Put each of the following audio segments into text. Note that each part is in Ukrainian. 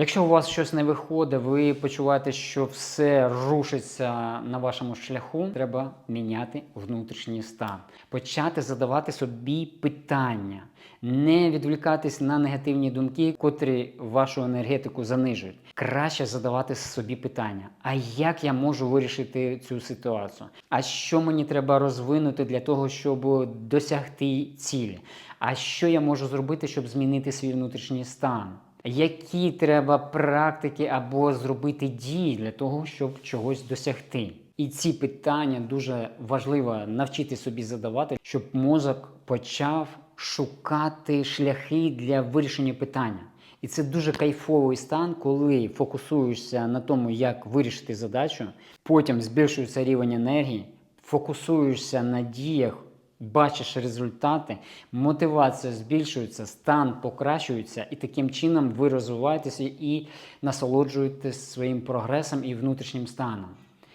Якщо у вас щось не виходить, ви почуваєте, що все рушиться на вашому шляху, треба міняти внутрішній стан, почати задавати собі питання, не відволікатись на негативні думки, котрі вашу енергетику занижують. Краще задавати собі питання: а як я можу вирішити цю ситуацію? А що мені треба розвинути для того, щоб досягти цілі? А що я можу зробити, щоб змінити свій внутрішній стан? Які треба практики або зробити дії для того, щоб чогось досягти? І ці питання дуже важливо навчити собі задавати, щоб мозок почав шукати шляхи для вирішення питання. І це дуже кайфовий стан, коли фокусуєшся на тому, як вирішити задачу, потім збільшується рівень енергії, фокусуєшся на діях, бачиш результати, мотивація збільшується, стан покращується, і таким чином ви розвиваєтеся і насолоджуєтесь своїм прогресом і внутрішнім станом.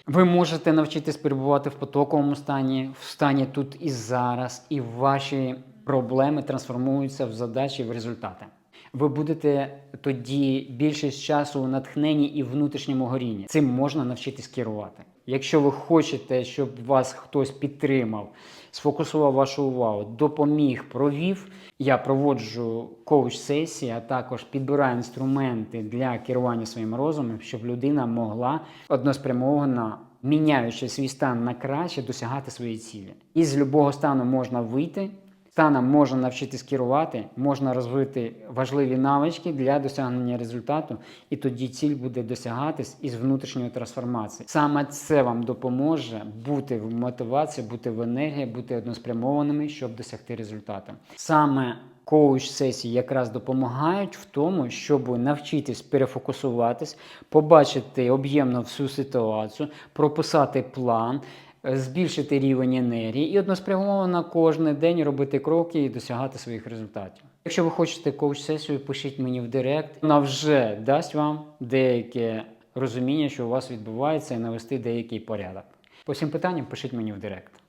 Ви можете навчитись перебувати в потоковому стані, в стані тут і зараз, і ваші проблеми трансформуються в задачі, в результати. Ви будете тоді більшість часу у натхненні і внутрішньому горінні. Цим можна навчитись керувати. Якщо ви хочете, щоб вас хтось підтримав, сфокусував вашу увагу, допоміг, провів, я проводжу коуч-сесії, а також підбираю інструменти для керування своїм розумом, щоб людина могла односпрямовано, міняючи свій стан на краще, досягати свої цілі. Із любого стану можна вийти. Станом можна навчитись керувати, можна розвити важливі навички для досягнення результату, і тоді ціль буде досягатись із внутрішньої трансформації. Саме це вам допоможе бути в мотивації, бути в енергії, бути односпрямованими, щоб досягти результату. Саме коуч сесії якраз допомагають в тому, щоб навчитись перефокусуватись, побачити об'ємно всю ситуацію, прописати план збільшити рівень енергії і односпрямовано кожен день робити кроки і досягати своїх результатів. Якщо ви хочете коуч-сесію, пишіть мені в директ. Вона вже дасть вам деяке розуміння, що у вас відбувається, і навести деякий порядок. По всім питанням пишіть мені в директ.